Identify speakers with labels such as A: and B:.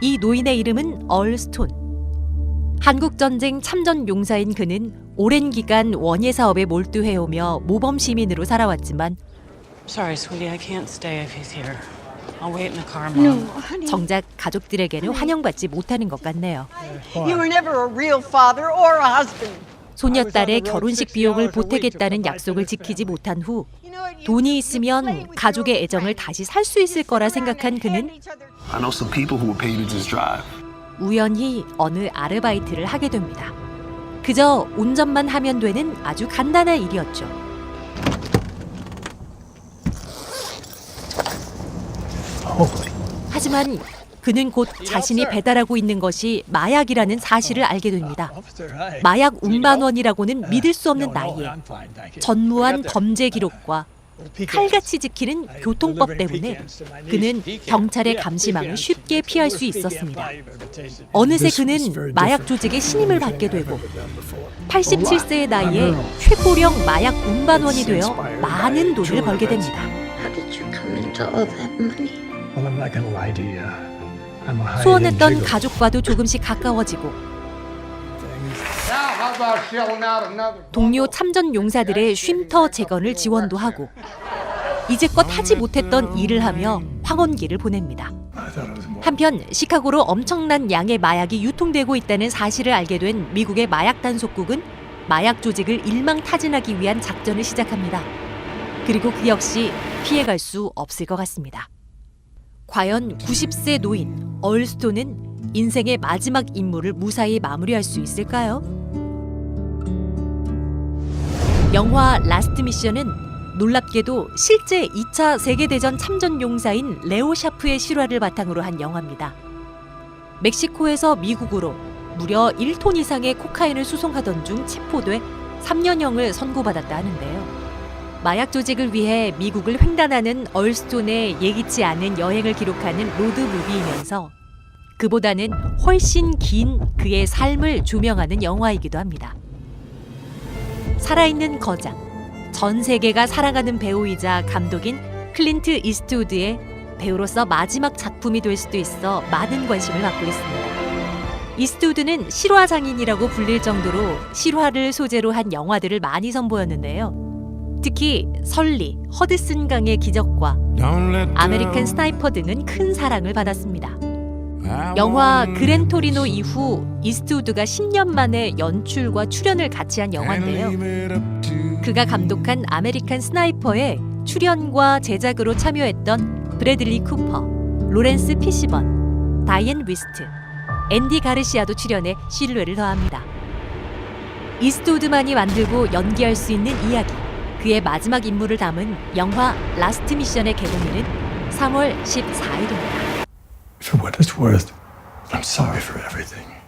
A: 이 노인의 이름은 얼스톤. 한국전쟁 참전 용사인 그는 오랜 기간 원예 사업에 몰두해오며 모범 시민으로 살아왔지만
B: Sorry, sweetie, I can't stay if he's here. I'll wait in the car, Mom.
A: 정작 가족들에게는 환영받지 못하는 것 같네요.
C: You were never a real father or a husband.
A: 소녀딸의 결혼식 비용을 보태겠다는 약속을 지키지 못한 후 돈이 있으면 가족의 애정을 다시 살 수 있을 거라 생각한 그는
D: I know some people who will pay you to just drive.
A: 우연히 어느 아르바이트를 하게 됩니다. 그저 운전만 하면 되는 아주 간단한 일이었죠. 하지만 그는 곧 자신이 배달하고 있는 것이 마약이라는 사실을 알게 됩니다. 마약 운반원이라고는 믿을 수 없는 나이에 전무한 범죄 기록과 칼같이 지키는 교통법 때문에 그는 경찰의 감시망을 쉽게 피할 수 있었습니다. 어느새 그는 마약 조직의 신임을 받게 되고 87세의 나이에 최고령 마약 운반원이 되어 많은 돈을 벌게 됩니다. 소원했던. 가족과도 조금씩 가까워지고 동료 참전 용사들의 쉼터 재건을 지원도 하고 이제껏 하지 못했던 일을 하며 황혼기를 보냅니다. 한편 시카고로 엄청난 양의 마약이 유통되고 있다는 사실을 알게 된 미국의 마약 단속국은 마약 조직을 일망타진하기 위한 작전을 시작합니다. 그리고 그 역시 피해갈 수 없을 것 같습니다. 과연 90세 노인 얼스톤은 인생의 마지막 임무를 무사히 마무리할 수 있을까요? 영화 라스트 미션은 놀랍게도 실제 2차 세계대전 참전 용사인 레오 샤프의 실화를 바탕으로 한 영화입니다. 멕시코에서 미국으로 무려 1톤 이상의 코카인을 수송하던 중 체포돼 3년형을 선고받았다 하는데요. 마약 조직을 위해 미국을 횡단하는 얼스톤의 예기치 않은 여행을 기록하는 로드 무비이면서 그보다는 훨씬 긴 그의 삶을 조명하는 영화이기도 합니다. 살아있는 거장, 전 세계가 사랑하는 배우이자 감독인 클린트 이스트우드의 배우로서 마지막 작품이 될 수도 있어 많은 관심을 받고 있습니다. 이스트우드는 실화 장인이라고 불릴 정도로 실화를 소재로 한 영화들을 많이 선보였는데요. 특히 설리, 허드슨 강의 기적과 아메리칸 스나이퍼 등은 큰 사랑을 받았습니다. 영화 그랜토리노 이후 이스트우드가 10년 만에 연출과 출연을 같이 한 영화인데요. 그가 감독한 아메리칸 스나이퍼에 출연과 제작으로 참여했던 브래들리 쿠퍼, 로렌스 피시번, 다이앤 위스트, 앤디 가르시아도 출연해 신뢰를 더합니다. 이스트우드만이 만들고 연기할 수 있는 이야기, 그의 마지막 임무를 담은 영화 라스트 미션의 개봉일은 3월 14일입니다.
E: For what it's worth, I'm sorry for everything.